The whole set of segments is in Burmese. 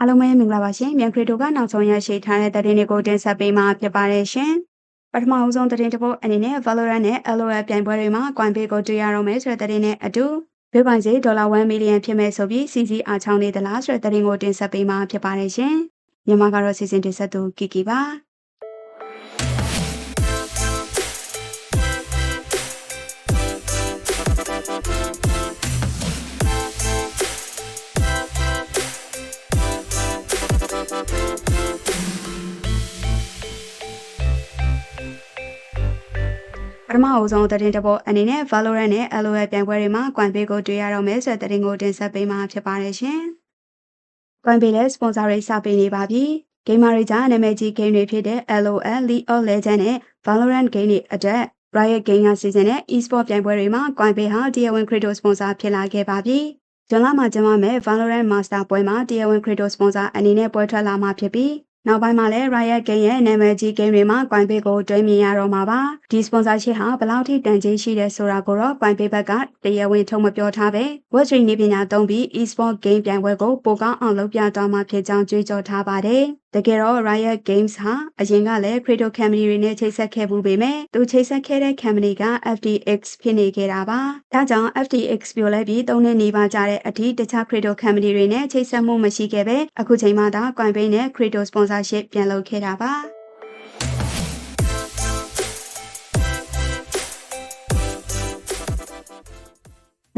အားလုံးပဲမင်္ဂလာပါရှင်မြန်ခရီတိုကနောက်ဆုံးရရှိထားတဲ့သတင်းတွေကိုတင်ဆက်ပေးမှာဖြစ်ပါတယ်ရှင်ပထမအဆုံးသတင်းတစ်ပုဒ်အနေနဲ့ Valorant နဲ့ LOL ပြိုင်ပွဲတွေမှာ coin pay ကိုတွေ့ရတော့မယ်ဆိုတဲ့သတင်းနဲ့အတူ Bitcoin ဈေးဒေါ်လာ1 million ဖြစ်မဲ့ဆိုပြီး CCR ချောင်းနေသလားဆိုတဲ့သတင်းကိုတင်ဆက်ပေးမှာဖြစ်ပါတယ်ရှင်မြန်မာကတော့စီစဉ်တင်ဆက်သူကီကီပါ ပထမအဆုံးသတင်းတစ်ပုဒ်အနေနဲ့ Valorant နဲ့ LOL ပြိုင်ပွဲတွေမှာ coin pay ကိုတွေ့ရတော့မယ်ဆိုတဲ့သတင်းကိုတင်ဆက်ပေးမှာဖြစ်ပါတယ်ရှင်။ coin pay လည်း sponsor တွေစပေးနေပါပြီ။ gamer တွေကြားနာမည်ကြီး game တွေဖြစ်တဲ့ LOL, League of Legends နဲ့ Valorant game တွေအတွက် Riot Games ကစီစဉ်တဲ့ e-sport ပြိုင်ပွဲတွေမှာ coin pay ဟာတရားဝင် crypto sponsor ဖြစ်လာခဲ့ပါပြီ။ဇွန်လမှာကျင်းပမယ့် Valorant Master ပွဲမှာတရားဝင် crypto sponsor အနေနဲ့ပွဲထွက်လာမှာဖြစ်ပြီး နောက်ပိုင်းမှာလည်း Riot Games ရဲ့နာမည်ကြီး game တွေမှာ coin pay ကိုတွဲမြင်ရတော့မှာပါ။ဒီ sponsorship ဟာဘယ်လောက်ထိတန်ကြေးရှိတယ်ဆိုတာကိုတော့ coin pay ဘက်ကတရားဝင်ထုတ်မပြောထားပဲ Web3 နည်းပညာသုံးပြီး e-sport game ပြိုင်ပွဲကိုပိုကောင်းအောင်လုပ်ပြသွားမှာဖြစ်ကြောင်းကြွေးကြော်ထားပါတယ်။တကယ်တော့ Riot Games ဟာအရင်ကလည်း crypto company တွေနဲ့ချိတ်ဆက်ခဲ့မှုပေမဲ့သူချိတ်ဆက်ခဲ့တဲ့ company က FTX ဖြစ်နေခဲ့တာပါ။ဒါကြောင့် FTX ပြိုလဲပြီး၃နှစ်နေပါကြတဲ့အထိတခြား crypto company တွေနဲ့ချိတ်ဆက်မှုမရှိခဲ့ပဲအခုချိန်မှသာ coin pay နဲ့ crypto sponsorship ပြန်လုပ်ခဲ့တာပါ။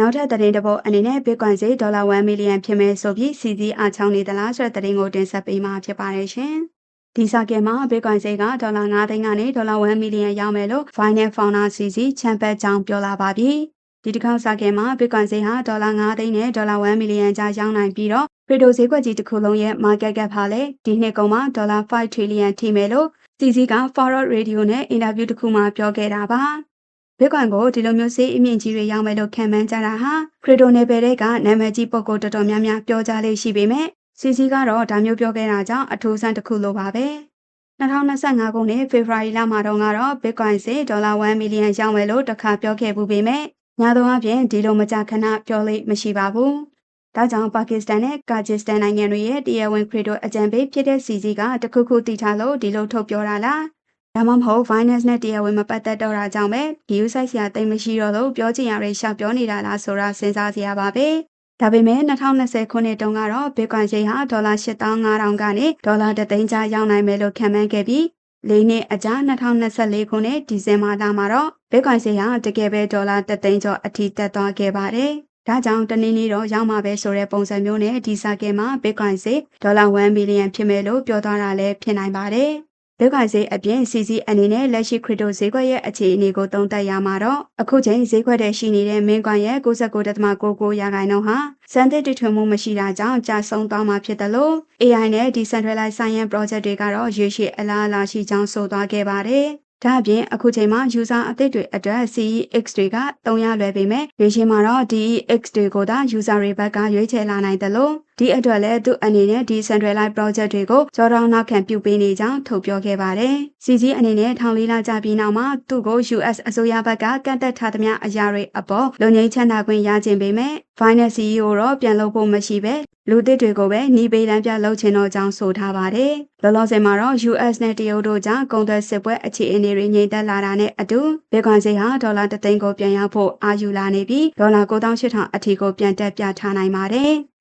နောက်ထပ်သတင်းတစ်ပုဒ်အနေနဲ့ Bitcoin ဈေးဒေါ်လာ1 million ဖြစ်မယ်ဆိုပြီး CCR ချောင်းနေသလားဆိုတဲ့သတင်းကိုတင်ဆက်ပေးမှာဖြစ်ပါတယ်ရှင်။ဒီစာကင်မှာ Bitcoin ဈေးကဒေါ်လာ9သိန်းကနေဒေါ်လာ1 million ရောက်မယ်လို့ Finance Founder CC ချမ်ပတ်ကြောင်းပြောလာပါပြီ။ဒီတစ်ခေါက်စာကင်မှာ Bitcoin ဈေးဟာဒေါ်လာ9သိန်းနဲ့ဒေါ်လာ1 million ကြားရောက်နိုင်ပြီးတော့ crypto ဈေးကွက်ကြီးတစ်ခုလုံးရဲ့ market cap ဟာလည်းဒီနှစ်ကုန်မှာဒေါ်လာ5 trillion ထိမယ်လို့ CC က Forward Radio နဲ့အင်တာဗျူးတစ်ခုမှာပြောခဲ့တာပါ။ Bitcoin ကိုဒီလိုမျိုးစေးအမြင့်ကြီးတွေရောက်မယ်လို့ခံမှန်းကြတာဟာခရစ်တိုနယ်ပယ်တွေကနာမည်ကြီးပုဂ္ဂိုလ်တော်တော်များများပြောကြလေးရှိပေမဲ့ CC ကတော့ဒါမျိုးပြောခဲ့တာကြောင့်အထူးဆန်းတစ်ခုလိုပါပဲ2025ခုနှစ်ဖေဖော်ဝါရီလမှာတော့ကတော့ Bitcoin စေဒေါ်လာ1 million ရောက်မယ်လို့တစ်ခါပြောခဲ့ပူပေမဲ့ညာတော့အပြင်ဒီလိုမကြာခဏပြောလိမ့်မရှိပါဘူး။ဒါကြောင့်ပါကစ္စတန်နဲ့ကာဂျစ်စတန်နိုင်ငံတွေရဲ့တရားဝင်ခရစ်တိုအကြံပေးဖြစ်တဲ့ CC ကတခုခုတည်ထားလို့ဒီလိုထုတ်ပြောတာလား ဒါမှမဟုတ် Binance နဲ့တရားဝင်မပတ်သက်တော့တာကြောင့်ပဲ view site ဆရာတိတ်မရှိတော့လို့ပြောချင်ရတဲ့ရှောက်ပြောနေတာလားဆိုတာစဉ်းစားစရာပါပဲ။ဒါပေမဲ့2020ခုနှစ်တုန်းကတော့ Bitcoin ရိတ်ဟာဒေါ်လာ8500ကနေဒေါ်လာ3သိန်းကြားရောက်နိုင်မယ်လို့ခန့်မှန်းခဲ့ပြီးလေးနှစ်အကြာ2024ခုနှစ်ဒီဇင်ဘာလမှာတော့ Bitcoin ဈေးဟာတကယ်ပဲဒေါ်လာ3သိန်းကျော်အထိတက်သွားခဲ့ပါတယ်။ဒါကြောင့်တနည်းနည်းတော့ရောက်မှာပဲဆိုတဲ့ပုံစံမျိုးနဲ့ဒီစာကဲမှာ Bitcoin ဈေးဒေါ်လာ1ဘီလီယံဖြစ်မယ်လို့ပြောသွားတာလည်းဖြစ်နိုင်ပါတယ်။ ဒုက္ခဈေးအပြင် CC အနေနဲ့လက်ရှိခရစ်တိုဈေးကွက်ရဲ့အခြေအနေကိုသုံးသပ်ရမှာတော့အခုချိန်ဈေးကွက်ထဲရှိနေတဲ့မင်းကွန်ရဲ့69.99ရာခိုင်နှုန်းဟာစံသစ်တထွင်မှုမရှိတာကြောင့်ကြာဆုံးသွားမှာဖြစ်တယ်လို့ AI နဲ့ Decentralized Science Project တွေကတော့ရွေးရှိအလားအလာရှိကြောင်းဆိုသွားခဲ့ပါတယ်။ဒါအပြင်အခုချိန်မှာ user အသစ်တွေအတွက် CEX တွေက300လွယ်ပေမဲ့ရွေးရှင်မှာတော့ DEX တွေကိုသာ user တွေဘက်ကရွေးချယ်လာနိုင်တယ်လို့ ဒီအတွက်လည်းသူအနေနဲ့ decentralized project တွေကိုကြောတောင်းနောက်ခံပြုပေးနေကြောင်းထုတ်ပြောခဲ့ပါတယ်။ CG အနေနဲ့ထောင်လေးလာကြပြီးနောက်မှာသူ့ကို US အစိုးရဘက်ကကန့်သက်ထားသမျှအရာတွေအပေါ်လုံငိမ့်ချမ်းသာခွင့်ရခြင်းပေမဲ့ Finance CEO တော့ပြန်လုပ်ဖို့မရှိပဲလူသစ်တွေကိုပဲနှီးပေးလမ်းပြလုပ်ချင်တော့ကြောင်းဆိုထားပါတယ်။လောလောဆယ်မှာတော့ US နဲ့တရုတ်တို့ကြားကုန်သွယ်စစ်ပွဲအခြေအနေတွေငြိမ်သက်လာတာနဲ့အတူ Bitcoin ဈေးဟာဒေါ်လာ3သိန်းကိုပြန်ရောက်ဖို့အာယူလာနေပြီးဒေါ်လာ9800အထိကိုပြန်တက်ပြထားနိုင်ပါတယ်။